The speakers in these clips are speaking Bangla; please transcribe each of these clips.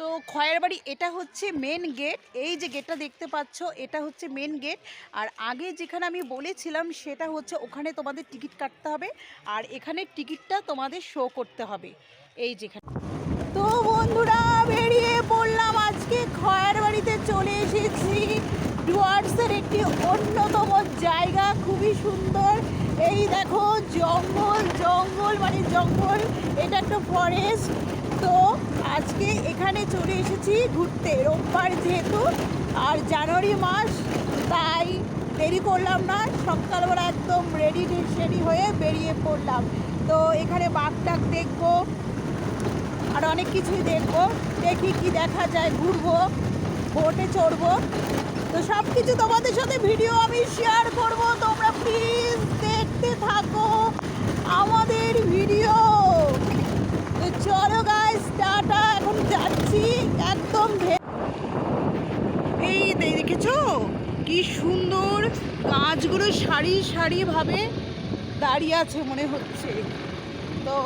তো খয়ের বাড়ি এটা হচ্ছে মেন গেট এই যে গেটটা দেখতে পাচ্ছ, এটা হচ্ছে মেন গেট আর আগে যেখানে আমি বলেছিলাম, সেটা হচ্ছে ওখানে তোমাদের টিকিট কাটতে হবে। আর এখানে টিকিটটা তোমাদের শো করতে হবে। এই যেখানে তো বন্ধুরা, বেরিয়ে পড়লাম। আজকে খয়ের বাড়িতে চলে এসেছি। ডুয়ার্সের একটি অন্যতম জায়গা, খুবই সুন্দর। এই দেখো, জঙ্গল জঙ্গল মানে জঙ্গল। এটা একটা ফরেস্ট তো আজকে এখানে চলে এসেছি ঘুরতে। রোববার যেহেতু, আর জানুয়ারি মাস, তাই দেরি করলাম না, সকালবেলা একদম রেডি রেডি হয়ে বেরিয়ে পড়লাম। তো এখানে বাঘ টাক দেখব, আর অনেক কিছুই দেখব। দেখি কি দেখা যায়, ঘুরবো, বোটে চড়বো। তো সব কিছু তোমাদের সাথে ভিডিও আমি শেয়ার করব। তোমরা প্লিজ দেখতে থাকো। আমাদের ভিডিও তো চলো গাইস টাটা এখন যাচ্ছি একদম ভে- এই দে- দেখেছ কি সুন্দর গাছগুলো সারি সারিভাবে দাঁড়িয়ে আছে মনে হচ্ছে। তো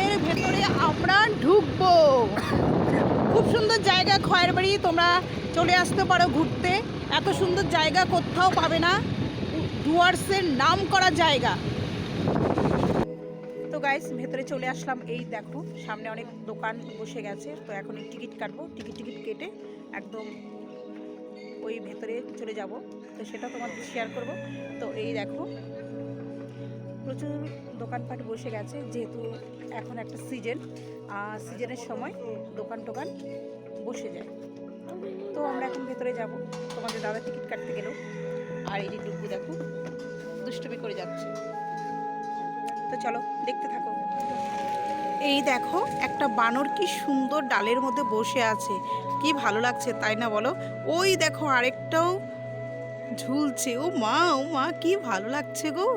এর ভেতরে আমরা ঢুকবো। খুব সুন্দর জায়গা খয়ের বাড়ি, তোমরা চলে আসতে পারো ঘুরতে। এত সুন্দর জায়গা কোথাও পাবে না। ডুয়ার্সের নাম করা জায়গা। তো গাইস ভেতরে চলে আসলাম। এই দেখো, সামনে অনেক দোকান বসে গেছে। তো এখন টিকিট কাটবো। টিকিট টিকিট কেটে একদম ওই ভেতরে চলে যাব। তো সেটা তোমাদের শেয়ার করব। তো এই দেখো, প্রচুর দোকানপাট বসে গেছে, যেহেতু এখন একটা সিজন আর সিজনের সময় দোকান টোকান বসে যায়। তো আমরা এখন ভেতরে যাব। তোমাদের দাদা টিকিট কাটতে গেল। আর এই যে ডুবু দেখো, দুষ্টুমি করে যাচ্ছে। তো চলো, দেখতে থাকো। এই দেখো, একটা বানর কি সুন্দর ডালের মধ্যে বসে আছে। কি ভালো লাগছে, তাই না বলো? ওই দেখো আরেকটাও ঝুলছে। ও মা ও মা, কি ভালো লাগছে গো।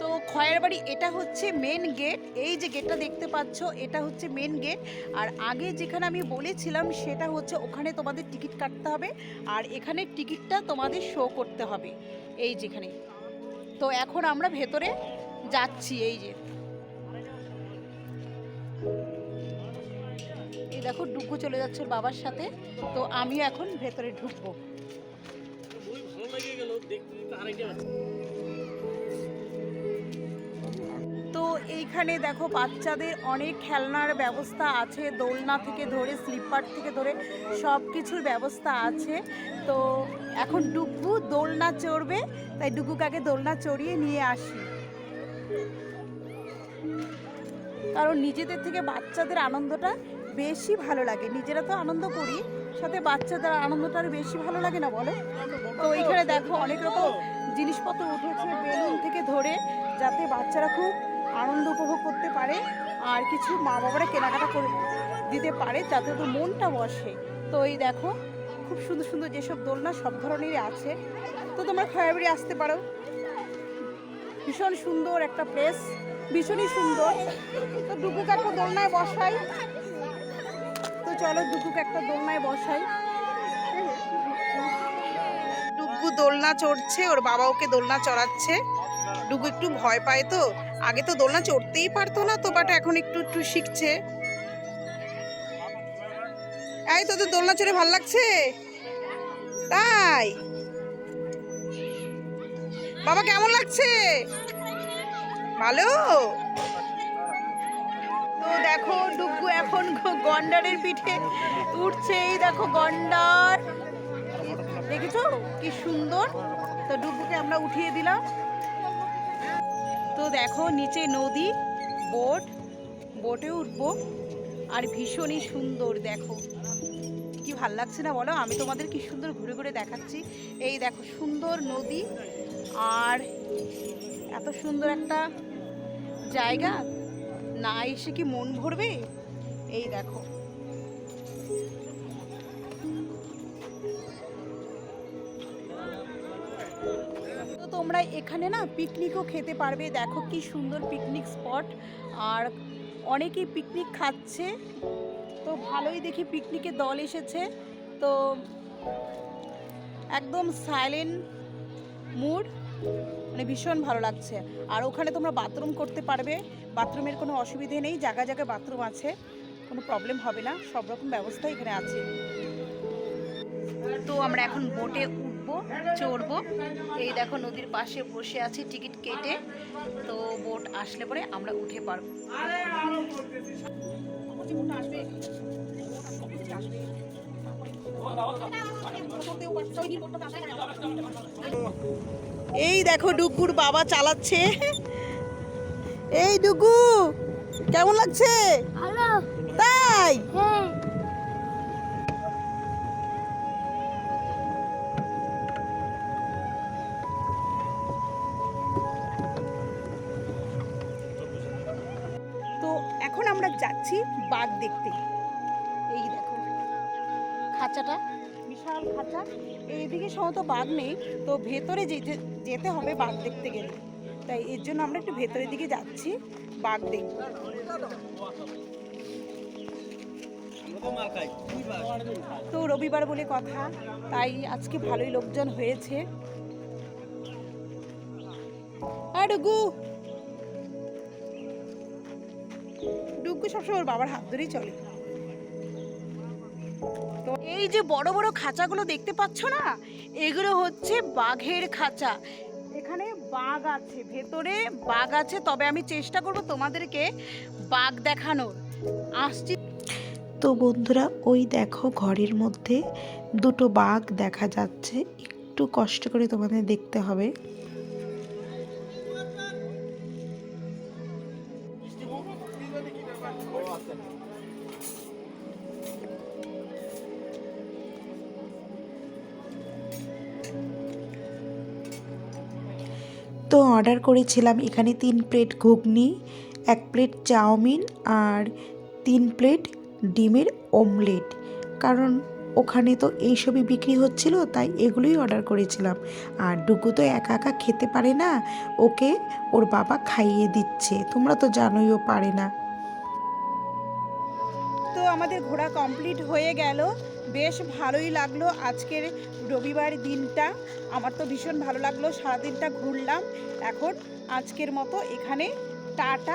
তো খয়ের বাড়ি, এটা হচ্ছে মেন গেট এই যে গেটটা দেখতে পাচ্ছ, এটা হচ্ছে মেন গেট আর আগে যেখানে আমি বলেছিলাম, সেটা হচ্ছে ওখানে তোমাদের টিকিট কাটতে হবে। আর এখানে টিকিটটা তোমাদের শো করতে হবে। এই যেখানে। তো এখন আমরা ভেতরে যাচ্ছি, এই যে। দেখো ডুগু চলে যাচ্ছে বাবার সাথে, তো আমি এখন ভেতরে ঢুকবো। তো এইখানে দেখো বাচ্চাদের অনেক খেলনার ব্যবস্থা আছে, দোলনা থেকে ধরে স্লিপার থেকে ধরে সব কিছুর ব্যবস্থা আছে। তো এখন ডুগু দোলনা চড়বে, তাই আগে দোলনা চড়িয়ে নিয়ে আসি। কারণ নিজেদের থেকে বাচ্চাদের আনন্দটা বেশি ভালো লাগে। নিজেরা তো আনন্দ করি, সাথে বাচ্চাদের আনন্দটা আরও বেশি ভালো লাগে না বলো? তো এইখানে দেখো অনেক রকম জিনিসপত্র উঠেছে বেলুন থেকে ধরে, যাতে বাচ্চারা খুব আনন্দ উপভোগ করতে পারে আর কিছু মা বাবারা কেনাকাটা করে দিতে পারে যাতে ওদের মনটা বসে। তো এই দেখো, খুব সুন্দর সুন্দর যেসব দোলনা সব ধরনেরই আছে। তো তোমরা খয়াবাড়ি আসতে পারো। ভীষণ সুন্দর একটা প্লেস ভীষণই সুন্দর। তো একটা দোলনায় বসাই। তো চলো ডুকুকে একটা দোলনায় বসাই। ডুগু দোলনা চড়ছে, ওর বাবা ওকে দোলনা চড়াচ্ছে। ডুগু একটু ভয় পায় তো, আগে তো দোলনা চড়তেই পারতো না তো বাট এখন একটু একটু শিখছে। এই তোদের দোলনা চড়ে ভালো লাগছে? তাই? বাবা কেমন লাগছে? ভালো? দেখো, ডুগু এখন গন্ডারের পিঠে উঠছে। এই দেখো গন্ডার। দেখেছ? কি সুন্দর। তো ডুগুকে আমরা উঠিয়ে দিলাম। তো দেখো, নিচে নদী, বোট। বোটে উঠবো। আর ভীষণই সুন্দর, দেখো। কি ভালো লাগছে না বলো? আমি তোমাদের কি সুন্দর ঘুরে ঘুরে দেখাচ্ছি। এই দেখো, সুন্দর নদী। আর এত সুন্দর একটা জায়গা। না এসে কি মন ভরবে? এই দেখো। তোমরা এখানে না পিকনিকও খেতে পারবে। দেখো কি সুন্দর পিকনিক স্পট। আর অনেকেই পিকনিক খাচ্ছে। তো ভালোই দেখি পিকনিকের দল এসেছে। তো একদম সাইলেন্ট মুড মানে ভীষণ ভালো লাগছে। আর ওখানে তোমরা বাথরুম করতে পারবে। বাথরুমের কোনো অসুবিধে নেই জায়গায় জায়গায় বাথরুম আছে। কোনো প্রবলেম হবে না, সব রকম ব্যবস্থা এখানে আছে। তো আমরা এখন বোটে উঠবো, চড়বো। এই দেখো নদীর পাশে বসে আছি টিকিট কেটে। তো বোট আসলে পরে আমরা উঠে পারব। এই দেখো ডুগুর বাবা চালাচ্ছে। এই ডুগু কেমন লাগছে? তাই? হ্যাঁ। তো এখন আমরা যাচ্ছি বাঘ দেখতে। এই দেখো খাঁচাটা। বিশাল খাঁচা। এইদিকে সমস্ত বাঘ নেই, তো ভেতরে যেতে যেতে হবে বাঘ দেখতে গেলে। তাই এর জন্য আমরা একটু ভেতরের দিকে যাচ্ছি বাঘ দেখব তো রবিবার বলে কথা, তাই আজকে ভালোই লোকজন হয়েছে। আর ডুগু! ডুগু সবসময় ওর বাবার হাত ধরেই চলে। তো এই যে বড় বড় খাঁচাগুলো দেখতে পাচ্ছ না? এগুলো হচ্ছে বাঘের খাঁচা। এখানে বাঘ আছে, ভেতরে বাঘ আছে। তবে আমি চেষ্টা করব তোমাদেরকে বাঘ দেখানোর। আসছি। তো বন্ধুরা, ওই দেখো ঘরের মধ্যে দুটো বাঘ দেখা যাচ্ছে। একটু কষ্ট করে তোমাদের দেখতে হবে। তো অর্ডার করেছিলাম এখানে তিন প্লেট ঘুগনি, এক প্লেট চাউমিন আর তিন প্লেট ডিমের অমলেট। কারণ ওখানে তো এইসবই বিক্রি হচ্ছিল, তাই এগুলোই অর্ডার করেছিলাম। আর ডুগু তো একা একা খেতে পারে না, ওকে ওর বাবা খাইয়ে দিচ্ছে। তোমরা তো জানোই ও পারে না। তো আমাদের ঘোরা কমপ্লিট হয়ে গেল। বেশ ভালোই লাগল আজকের রবিবার দিনটা। আমার তো ভীষণ ভালো লাগল, সারাদিনটা ঘুরলাম। এখন আজকের মতো এখানে, টাটা।